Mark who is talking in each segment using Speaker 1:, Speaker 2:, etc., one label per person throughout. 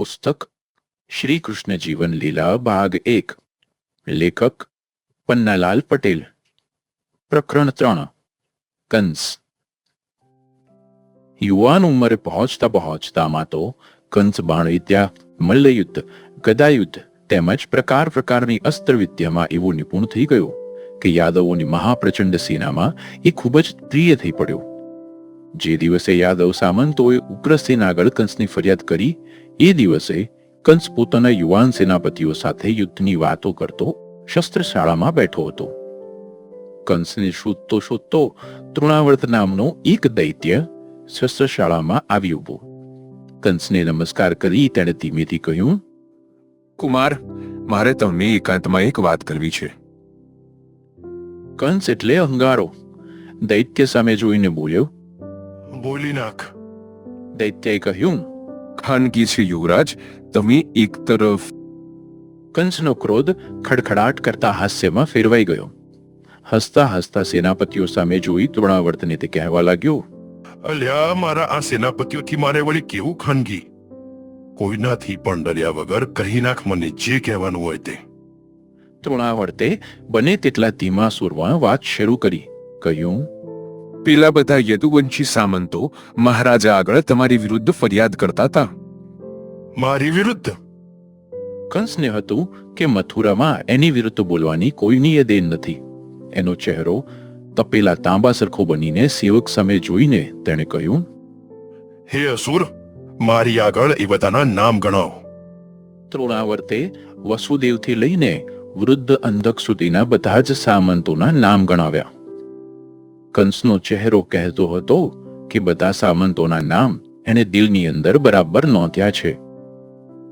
Speaker 1: પુસ્તક શ્રી કૃષ્ણ જીવન લીલા ભાગ એક લેખક પન્નાલાલ પટેલ પ્રકરણ ત્રણ કંસ યુવાન ઉંમરે પહોંચતા પહોંચતામાં તો કંસ બાણવિદ્યા મલ્લયુદ્ધ ગદાયુદ્ધ તેમજ પ્રકાર પ્રકારની અસ્ત્ર વિદ્યામાં એવો નિપુણ થઈ ગયો કે યાદવોની મહાપ્રચંડ સેનામાં એ ખૂબ જ પ્રિય થઈ પડ્યો જે દિવસે યાદવ સામંતોએ ઉગ્રસેન આગળ કંસની ફરિયાદ કરી. એ દિવસે કંસ પોતાના યુવાન સેનાપતિઓ સાથે યુદ્ધની વાતો કરતો શસ્ત્રશાળામાં બેઠો હતો. કંસને શોધતો શોધતો તૃણાવર્ત નામનો એક દૈત્ય શસ્ત્રશાળામાં આવી ઊભો કંસને નમસ્કાર કરી તેણે ધીમેથી કહ્યું,
Speaker 2: કુમાર, મારે તમને એકાંતમાં એક વાત કરવી છે.
Speaker 1: કંસ એટલે અંગારો. દૈત્ય સામે જોઈને બોલ્યો
Speaker 3: બોલી નાખ
Speaker 1: દૈત્યએ કહ્યું
Speaker 2: ખાનગી છે યુવરાજ તમે એક તરફ
Speaker 1: કંસનો ક્રોધ ખડખડાટ કરતા હાસ્યમાં ફેરવાઈ ગયો હસતા હસતા સેનાપતિઓ સામે જોઈ તૃણાવર્તને તે કહેવા લાગ્યો
Speaker 3: અલ્યા મારા આ સેનાપતિઓથી મારે વળી કેવું ખાનગી કોઈનાથી પણ ડર્યા વગર કહી નાખ મને જે કહેવાનું હોય તે
Speaker 1: તૃણાવર્તે બને તેટલા ધીમા સુરમાં વાત શરૂ કરી કહ્યું
Speaker 2: પેલા બધા યદુવંશી સામંતો મહારાજા આગળ તમારી વિરુદ્ધ ફરિયાદ કરતા હતા.
Speaker 3: મારી વિરુદ્ધ?
Speaker 1: કંસને હતું કે મથુરામાં એની વિરુદ્ધ બોલવાની કોઈની એ દેન નથી. એનો ચહેરો તપેલા તાંબા સરખો બનીને સેવક સામે જોઈને તેણે કહ્યું
Speaker 3: હે અસુર મારી આગળ એ બધાના નામ ગણાવો
Speaker 1: તૃણાવર્તે વસુદેવથી લઈને વૃદ્ધ અંધક સુધીના બધા જ સામંતોના નામ ગણાવ્યા. કંસનો ચહેરો કહેતો હતો કે બધા સામંતોના નામ એને દિલની અંદર બરાબર નોંધ્યા છે.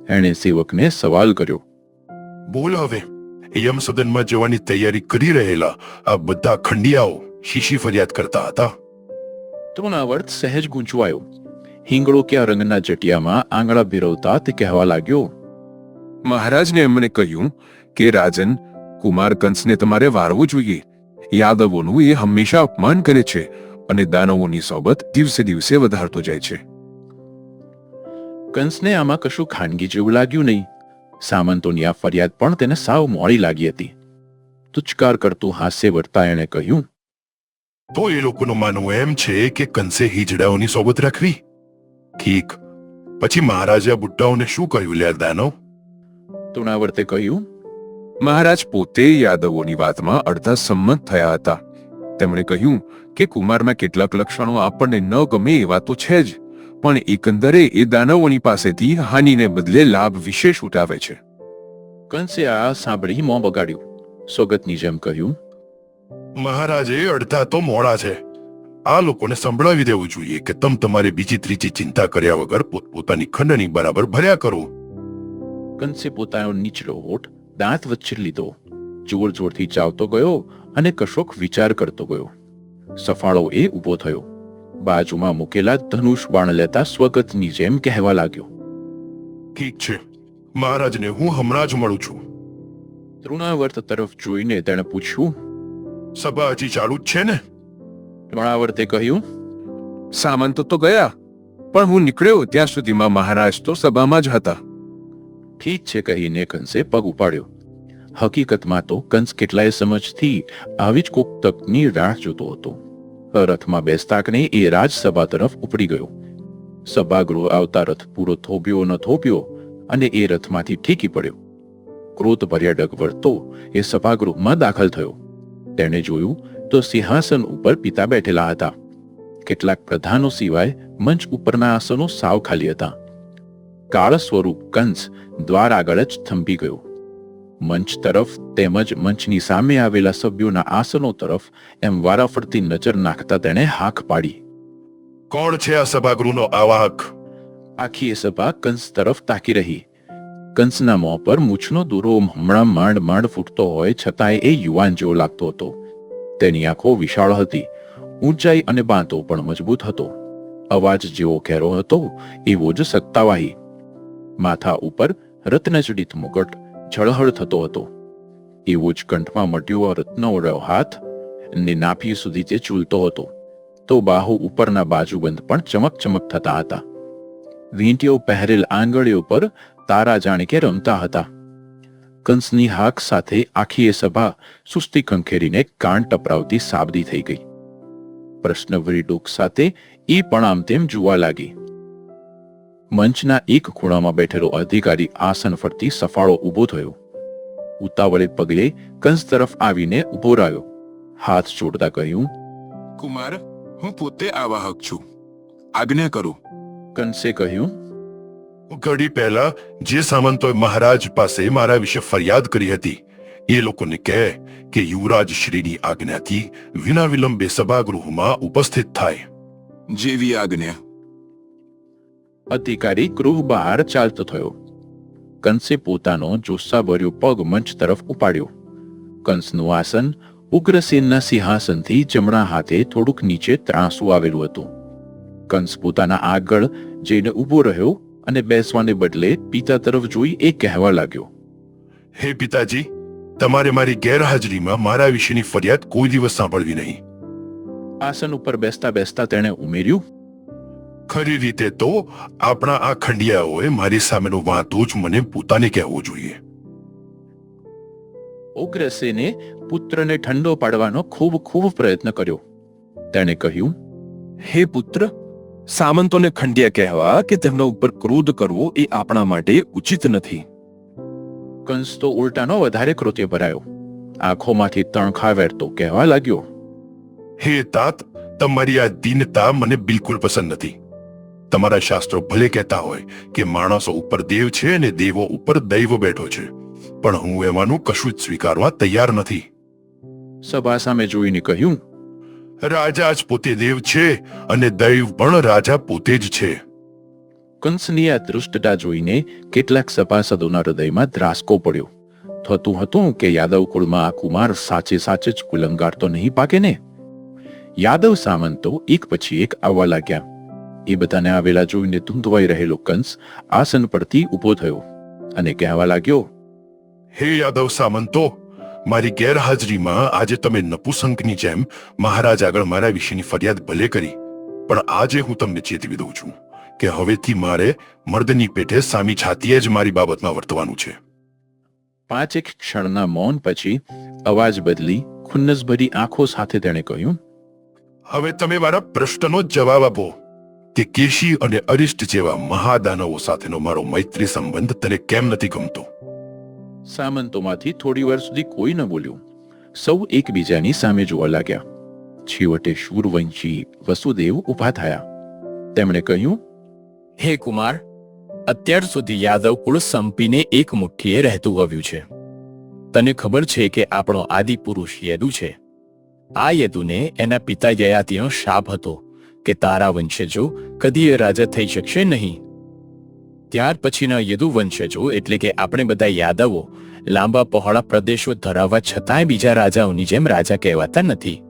Speaker 1: એણે સેવકને સવાલ કર્યો
Speaker 3: બોલ હવે. યમ સદનમાં જવાની તૈયારી કરી રહેલા આ બધા ખંડિયાઓ શીશી ફરિયાદ કરતા હતા.
Speaker 1: તૃણાવર્ત સહેજ ગૂંચવાયો. હિંગળો ક્યાં રંગના જટિયામાં આંગળા ભેરવતા તે કહેવા લાગ્યો
Speaker 2: મહારાજને એમને કહ્યું કે રાજન કુમાર કંસને તમારે વારવું જોઈએ. યાદવોનું એ હંમેશા અપમાન કરે છે અને દાનવોની સોબત દિવસે દિવસે વધારતો જાય છે.
Speaker 1: કંસને આમાં કશું ખાનગી જેવું લાગ્યું નહીં. સામંતોની આ ફરિયાદ પણ તેને સાવ મોડી લાગી હતી. તુચકાર કરતું હાસ્ય વર્તા એણે કહ્યું
Speaker 3: તો એ લોકોનું માનવું એમ છે કે કંસે હિજડાઓની સોબત રાખવી? ઠીક. પછી મહારાજા બુટ્ટાઓને શું કહ્યું લ્યા દાનવ?
Speaker 1: તુણાવર્તે કહ્યું
Speaker 2: મહારાજ પોતે યાદવોની વાતમાં અડધા સંમત થયા હતા. તેમણે કહ્યું કે કુમારમાં કેટલાક લક્ષણો આપણને ન ગમે એવા તો છે જ પણ એકંદરે એ દાનવોની પાસેથી હાનિને બદલે લાભ વિશેષ ઉઠાવે છે.
Speaker 1: કંસે આ સાંભળી મોં બગાડ્યું. સોગતની જેમ કહ્યું
Speaker 3: મહારાજે અડધા તો મોડા છે. આ લોકોને સંભળાવી દેવું જોઈએ કે તમ તમારે બીજી ત્રીજી ચિંતા કર્યા વગર પોતપોતાની ખંડની બરાબર ભર્યા કરો.
Speaker 1: કંસે પોતાનો નીચલો હોઠ દાંત વચ્ચે લીધો. જોર જોરથી ચાવતો ગયો અને કશોક વિચાર કરતો ગયો. સફાળો એ ઊભો થયો. બાજુમાં મૂકેલા ધનુષ બાણ લેતા સ્વગતની જેમ કહેવા લાગ્યો.
Speaker 3: ઠીક છે. મહારાજને હું હમણાં જ મળું છું.
Speaker 1: તૃણાવર્ત તરફ જોઈને તેણે પૂછ્યું
Speaker 3: સભા હજી ચાલુ જ છે ને?
Speaker 1: તૃણાવર્તે કહ્યું
Speaker 2: સામંત તો ગયા પણ હું નીકળ્યો ત્યાં સુધીમાં મહારાજ તો સભામાં જ હતા.
Speaker 1: ઠીક છે કહીને કંસે પગ ઉપાડ્યો. હકીકતમાં તો કંસ કેટલાય સમજથી આવી જ કોક તકની રાહ જોતો હતો. રથમાં બેસતાકને એ રાજસભા તરફ ઉપડી ગયો. સભાગૃહ આવતા રથ પૂરો થોભ્યો ન થોભ્યો અને એ રથમાંથી ઠીકી પડ્યો. ક્રોધ ભર્યા ડગ વળતો એ સભાગૃહમાં દાખલ થયો. તેણે જોયું તો સિંહાસન ઉપર પિતા બેઠેલા હતા. કેટલાક પ્રધાનો સિવાય મંચ ઉપરના આસનો સાવ ખાલી હતા. કાળ સ્વરૂપ કંસ દ્વાર આગળ જ થંભી ગયો. મંચ તરફ તેમજ મંચની સામે આવેલા સભ્યોના આસનો તરફ એમ વારાફરતી નજર નાખતા તેણે હાક પાડી.
Speaker 3: કોણ છે આ સભાગૃહનો આવાહક?
Speaker 1: આખી એ સભા કંસ તરફ તાકી રહી. કંસના મોં પર મૂછનો દૂરો હમણાં માંડ માંડ ફૂટતો હોય છતાંય એ યુવાન જેવો લાગતો હતો. તેની આંખો વિશાળ હતી ઊંચાઈ અને બાંધો પણ મજબૂત હતો. અવાજ જેવો ઘેરો હતો એવો જ સત્તાવાહી. માથા ઉપર રત્નજડિત મુકટ ઝળહળ થતો હતો. એવો જ કંઠમાં મટ્યો રત્નો વડ્યો હાથ ને નાભી સુધી તે ઝૂલતો હતો. તો બાહુ ઉપરના બાજુબંધ પણ ચમક ચમક થતા હતા. વીંટીઓ પહેરેલ આંગળીઓ પર તારા જાણે કે રમતા હતા. કંસની હાક સાથે આખી એ સભા સુસ્તી ખંખેરીને કાન ટપરાવતી સાબદી થઈ ગઈ. પ્રશ્નવરી ડોક સાથે એ પણ આમ તેમ જોવા લાગી. મંચના એક ખૂણામાં બેઠેલો અધિકારી આસન ફરતી સફાળો ઊભો થયો. ઉતાવળે પગલે કંસ તરફ આવીને ઊભો રહ્યો. હાથ જોડતા કહ્યું
Speaker 4: કુમાર હું પોતે આવાહક છું. આજ્ઞા કરો.
Speaker 1: કંસે કહ્યું
Speaker 3: ઘડી પહેલા જે સામંતોએ મહારાજ પાસે મારા વિશે ફરિયાદ કરી હતી એ લોકોને કહે કે યુવરાજ શ્રીની આજ્ઞાથી વિના વિલંબે સભાગૃહમાં ઉપસ્થિત થાય.
Speaker 4: જેવી આજ્ઞા.
Speaker 1: અધિકારી ગૃહ બહાર ચાલતો થયો. કંસે પોતાનો જોસ્સાભર્યો પગ મંચ તરફ ઉપાડ્યો. કંસનું આસન ઉગ્રસેનના સિંહાસનથી જમણા હાથે થોડુંક નીચે ત્રાંસું આવેલું હતું. કંસ પોતાના આગળ જઈને ઊભો રહ્યો અને બેસવાને બદલે પિતા તરફ જોઈ એ કહેવા લાગ્યો.
Speaker 3: હે પિતાજી તમારે મારી ગેરહાજરીમાં મારા વિશેની ફરિયાદ કોઈ દિવસ સાંભળવી નહીં.
Speaker 1: આસન ઉપર બેસતા બેસતા તેણે ઉમેર્યું
Speaker 3: ખરી રીતે તો આપણા આ ખંડિયાઓએ મારી સામેનું વાંધો જ મને પોતાને કહેવું જોઈએ.
Speaker 1: ઉગ્રસેને પુત્રને ઠંડો પાડવાનો ખૂબ ખૂબ પ્રયત્ન કર્યો. તેણે કહ્યું
Speaker 5: હે પુત્ર સામંતોને ખંડિયા કહેવા કે તેમના ઉપર ક્રોધ કરવો એ આપણા માટે ઉચિત નથી.
Speaker 1: કંસ તો ઉલટાનો વધારે કૃત્ય ભરાયો. આંખોમાંથી તણખા વેરતો કહેવા લાગ્યો
Speaker 3: હે તાત તમારી આ દીનતા મને બિલકુલ પસંદ નથી. તમારા શાસ્ત્રો ભલે કહેતા હોય કે માણસો ઉપર દેવ છે અને દેવો ઉપર દૈવ બેઠો છે પણ હું એમાંનું કશું જ સ્વીકારવા તૈયાર નથી.
Speaker 1: સભા સામે જોઈને કહ્યું
Speaker 3: રાજા જ પોતે દેવ છે અને દૈવ પણ રાજા પોતે જ છે.
Speaker 1: કંસની આ દૃષ્ટતા જોઈને કેટલાક સભાસદોના હૃદયમાં દ્રાસકો પડ્યો. થતું હતું કે યાદવ કુળમાં આ કુમાર સાચે સાચે જ કુલંગાર તો નહીં પાકે ને? યાદવ સામંતો એક પછી એક આવવા લાગ્યા. એ બધાને આવેલા જોઈને ધૂંધવાઈ રહેલો કંસ આસન પરથી ઊભો થયો અને કહેવા લાગ્યો
Speaker 3: હે યાદવ સામંતો મારી ગેરહાજરીમાં આજે તમે નપુસંકની જેમ મહારાજ આગળ મારા વિશેની ફરિયાદ ભલે કરી પણ આજે હું તમને ચેતવી દઉં છું કે હવેથી મારે મર્દની પેટે સામી છાતીએ જ મારી બાબતમાં વર્તવાનું છે.
Speaker 1: પાંચેક ક્ષણના મૌન પછી અવાજ બદલી ખુન્નસભરી આંખો સાથે તેણે કહ્યું
Speaker 3: હવે તમે મારા પ્રશ્નનો જવાબ આપો. કે કેશી અને અરિષ્ટ જેવા મહાદાનવો સાથેનો મારો મૈત્રી સંબંધ તને કેમ નથી ગમતો?
Speaker 1: સામંતોમાંથી થોડી વાર સુધી કોઈ ન બોલ્યું. સૌ એકબીજાની સામે જોવા લાગ્યા. છેવટે શૂરવંશી વસુદેવ ઊભા થયા. તેમણે કહ્યું
Speaker 6: હે કુમાર અત્યાર સુધી યાદવ કુળ સંપીને એક મુઠ્ઠીએ રહેતું આવ્યું છે. તને ખબર છે કે આપણો આદિ પુરુષ યદુ છે. આ યદુને એના પિતા યયાતિનો શાપ હતો. કે તારા વંશજો કદી રાજા થઈ શકશે નહીં. ત્યાર પછીના યદુ વંશજો એટલે કે આપણે બધા યાદવો, લાંબા પહોળા પ્રદેશો ધરાવવા છતાંય બીજા રાજાઓની જેમ રાજા કહેવાતા નથી.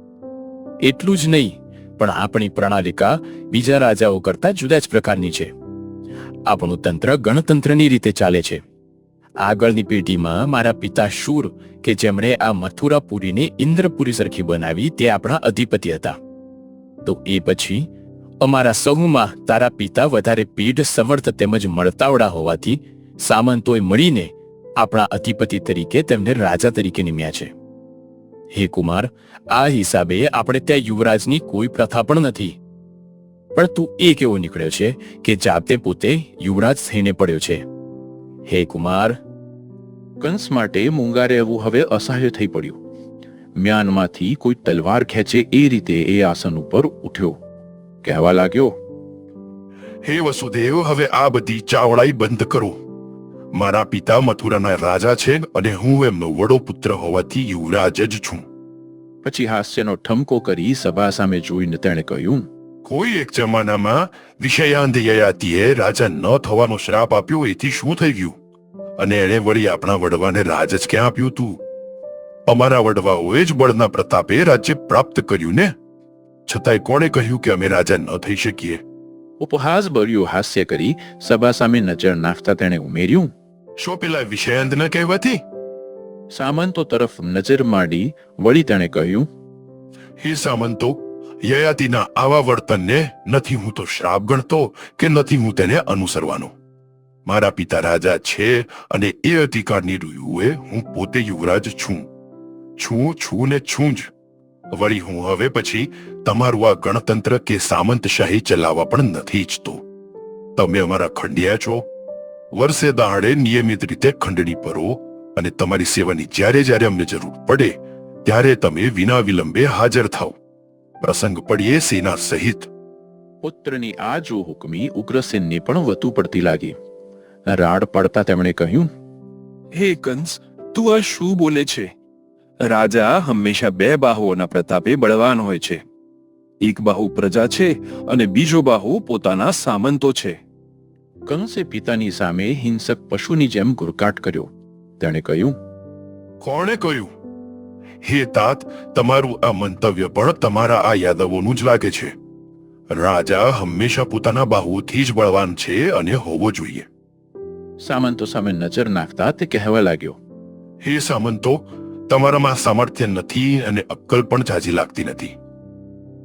Speaker 6: એટલું જ નહીં, પણ આપણી પ્રણાલિકા બીજા રાજાઓ કરતા જુદા જ પ્રકારની છે. આપણું તંત્ર ગણતંત્રની રીતે ચાલે છે. આગળની પેઢીમાં મારા પિતા શૂર કે જેમણે આ મથુરાપુરીને ઇન્દ્રપુરી સરખી બનાવી તે આપણા અધિપતિ હતા. તો એ પછી અમારા સહુમાં તારા પિતા વધારે પીઢ સમર્થ તેમજ મળતાવડા હોવાથી સામંતોએ મળીને આપણા અધિપતિ તરીકે તેમને રાજા તરીકે નિમ્યા છે. હે કુમાર, આ હિસાબે આપણે ત્યાં યુવરાજની કોઈ પ્રથા પણ નથી. પણ તું એ કેવો નીકળ્યો છે કે જાતે પોતે યુવરાજ થઈને પડ્યો છે. હે કુમાર.
Speaker 1: કંસ માટે મૂંગા રહેવું હવે અસહ્ય થઈ પડ્યું. મ્યાનમાંથી કોઈ તલવાર ખેંચે એ રીતે એ આસન ઉપર ઉઠ્યો. કહેવા લાગ્યો
Speaker 3: હે વસુદેવ હવે આ બધી ચાવડાઈ બંધ કરો. મારા પિતા મથુરાના રાજા છે અને હું એમનો વડો પુત્ર હોવાથી યુવરાજ જ છું.
Speaker 1: પછી હાસ્યનો ઠમકો કરી સભા સામે જોઈને તેણે કહ્યું
Speaker 3: કોઈ એક જમાનામાં વિષયાંધ યયાતિએ રાજા ન થવાનો શ્રાપ આપ્યો એથી શું થઈ ગયું? અને એણે વળી આપણા વડવાને રાજ જ ક્યાં આપ્યું તું? અમારા વડવાઓએ જ બળના પ્રતાપે રાજ્ય પ્રાપ્ત કર્યું ને? છતાંય કોણે કહ્યું કે અમે રાજા ન થઈ શકીએ?
Speaker 1: ઉપહાસ ભર્યું હાસ્ય કરી સભા સામે નજર નાખતા તેણે ઉમેર્યું
Speaker 3: શું પેલા વિષયાંત ન કહેવાથી?
Speaker 1: સામંતો તરફ નજર માંડી વળી તેણે કહ્યું
Speaker 3: હે સામંતો યયાતિના આવા વર્તનને નથી હું તો શ્રાપ ગણતો કે નથી હું તેને અનુસરવાનો. મારા પિતા રાજા છે અને એ અધિકારની રૂયુએ હું પોતે યુવરાજ છું. છું છું ને છું જ. વળી હું હવે પછી તમારું આ ગણતંત્ર કે સામંતશાહી ચલાવવા પણ નથી ઈચ્છતો. તમે અમારા ખંડિયા છો. વર્ષે દાડે નિયમિત રીતે ખંડણી પરો અને તમારી સેવાની જ્યારે જ્યારે અમને જરૂર પડે ત્યારે તમે વિના વિલંબે હાજર થાઓ. પ્રસંગ પડીએ સેના સહિત.
Speaker 1: પુત્રની આ જો હુકમી ઉગ્રસેનને પણ વધુ પડતી લાગી. રાડ પડતા તેમણે કહ્યું
Speaker 5: હે કંસ તું આ શું બોલે છે? રાજા હંમેશા બે બાહુઓના પ્રતાપે બળવાન હોય છે. એક બાહુ પ્રજા છે અને બીજો બાહુ પોતાના સામંતો છે.
Speaker 1: કંસે પિતાની સામે હિંસક પશુની જેમ ગુરકાટ કર્યો. તેણે કહ્યું
Speaker 3: કોણે કહ્યું હે તાત તમારું આ મંતવ્ય પણ તમારા આ યાદવોનું જ લાગે છે. રાજા હંમેશા પોતાના બાહુથી જ બળવાન છે અને હોવો જોઈએ.
Speaker 1: સામંતો સામે નજર નાખતા તે કહેવા લાગ્યો
Speaker 3: હે સામંતો તમારામાં સામર્થ્ય નથી અને અક્કલ પણ જાજી લાગતી નથી.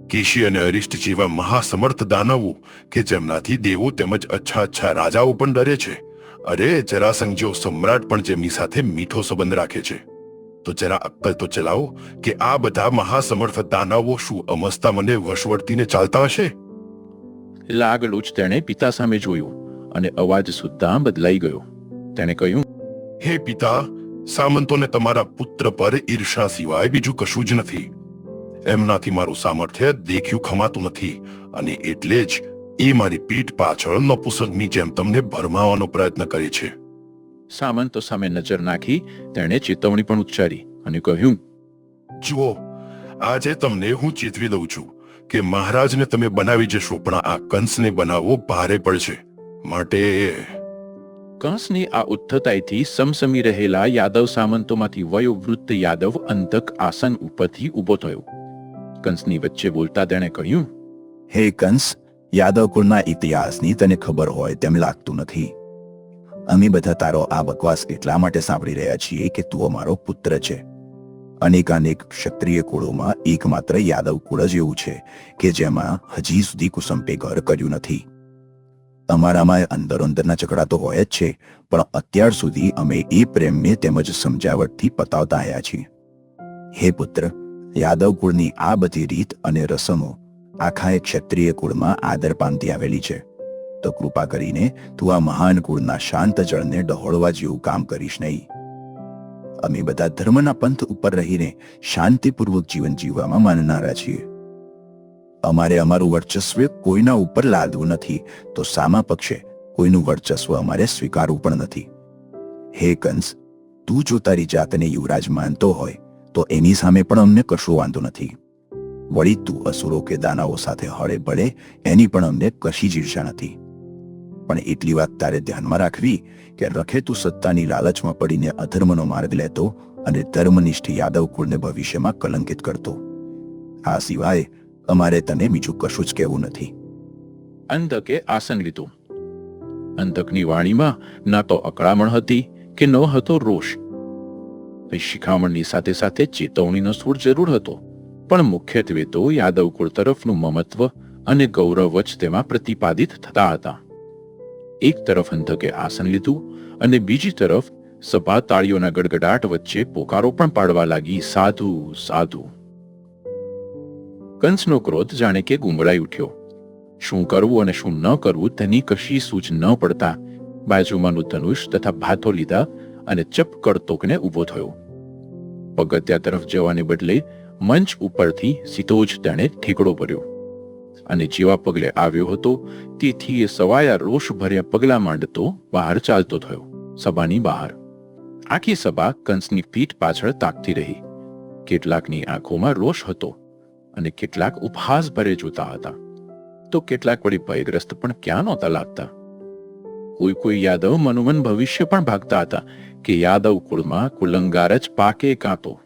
Speaker 3: કેશી અને અરિષ્ટ જેવા મહાસમર્થ દાનવો કે જેમનાથી દેવો તેમજ અચ્છા અચ્છા રાજાઓ પણ ડરે છે. અરે જરાસંઘ જેવો સમ્રાટ પણ જેમની સાથે મીઠો સંબંધ રાખે છે. તો જરા અક્કલ તો ચલાવો કે આ બધા મહાસમર્થ દાનવો શું અમસ્તા મને વશવર્તીને ચાલતા હશે?
Speaker 1: લાગલું જ તેણે પિતા સામે જોયું અને અવાજ સુદ્ધા બદલાઈ ગયો. તેણે કહ્યું
Speaker 3: હે પિતા સામંતોને તમારા પુત્ર પર ઈર્ષા સિવાય બીજું કશું જ નથી. એમનાથી મારું સામર્થ્ય દેખ્યું ખમાતું નથી અને એટલે જ એ મારી પીઠ પાછળ નપુસકની જેમ તમને ભરમાવાનો પ્રયત્ન કરે છે.
Speaker 1: સામંતો સામે નજર નાખી તેણે ચેતવણી પણ ઉચ્ચારી અને કહ્યું
Speaker 3: જુઓ આજે તમને હું ચેતવી દઉં છું કે મહારાજને તમે બનાવી જશો પણ આ કંસને બનાવવો ભારે પડશે. માટે
Speaker 1: કંસની આ ઉત્થતાઈથી સમસમી રહેલા યાદવ સામંતોમાંથી વયોવૃદ્ધ યાદવ અંતક આસન ઉપરથી ઊભો થયો. કંસની વચ્ચે બોલતા તેણે કહ્યું,
Speaker 7: હે કંસ યાદવ કુળના ઇતિહાસની તને ખબર હોય તેમ લાગતું નથી. અમે બધા તારો આ બકવાસ એટલા માટે સાંભળી રહ્યા છીએ કે તું અમારો પુત્ર છે. અનેકાનેક ક્ષત્રિય કુળોમાં એકમાત્ર યાદવ કુળ જ એવું છે કે જેમાં હજી સુધી કુસંપે ઘર કર્યું નથી. અમારામાં અંદરોંદરના ઝઘડા તો હોય જ છે, પણ અત્યાર સુધી અમે એ પ્રેમને તેમજ સમજાવટથી પતાવતા આવ્યા છીએ. હે પુત્ર, યાદવ કુળની આ બધી રીત અને રસમો આખા એ ક્ષત્રિય કુળમાં આદર પામતી આવેલી છે. તો કૃપા કરીને તું આ મહાન કુળના શાંત જળને ડહોળવા જેવું કામ કરીશ નહીં. અમે બધા ધર્મના પંથ ઉપર રહીને શાંતિપૂર્વક જીવન જીવવામાં માનનારા છીએ. અમારે અમારું વર્ચસ્વ કોઈના ઉપર લાદવું નથી, તો સામા પક્ષે કોઈનું વર્ચસ્વ અમારે સ્વીકારવું પણ નથી. હે કંસ, તું જો તારી જાતને યુવરાજ માનતો હોય, તો એની સામે પણ અમને કશો વાંધો નથી. વળી તું અસુરો કે દાનાઓ સાથે હળે બળે, એની પણ અમને કશી જ ઈર્ષા નથી. પણ એટલી વાત તારે ધ્યાનમાં રાખવી કે રખે તું સત્તાની લાલચમાં પડીને અધર્મનો માર્ગ લેતો અને ધર્મનિષ્ઠ યાદવ કુળને ભવિષ્યમાં કલંકિત કરતો. આ સિવાય અમારે તને બીજું કશું જ કહેવું નથી.
Speaker 1: અંધકે આસન લીધું. અંધકની વાણીમાં ના તો અકળામણ હતી કે ન હતો રોષ. શિખામણની સાથે સાથે ચેતવણીનો સૂર જરૂર હતો, પણ મુખ્યત્વે તો યાદવ કુળ તરફનું મમત્વ અને ગૌરવ જ તેમાં પ્રતિપાદિત થતા હતા. એક તરફ અંધકે આસન લીધું અને બીજી તરફ સભા તાળીઓના ગડગડાટ વચ્ચે પોકારો પણ પાડવા લાગી, સાધુ સાધુ. કંસનો ક્રોધ જાણે કે ગુંગળાઈ ઉઠ્યો. શું કરવું અને શું ન કરવું તેની કશી સૂચ ન પડતા બાજુમાંનું ધનુષ તથા ભાથો લીધા અને ચપ કરતોકને ઊભો થયો. પગથિયા તરફ જવાને બદલે મંચ ઉપરથી સીધો જ તેણે ઠેકડો ભર્યો. અને જેવા પગલે આવ્યો હતો તેથી એ સવાયા રોષ ભર્યા પગલા માંડતો બહાર ચાલતો થયો, સભાની બહાર. આખી સભા કંસની પીઠ પાછળ તાકતી રહી. કેટલાકની આંખોમાં રોષ હતો. અને કેટલાક ઉપહાસ ભરે જોતા હતા. તો કેટલાક વળી ભયગ્રસ્ત પણ ક્યાં નહોતા લાગતા? કોઈ કોઈ યાદવ મનોમન ભવિષ્ય પણ ભાગતા હતા કે યાદવ કુળમાં કુલંગાર જ પાકે કાં તો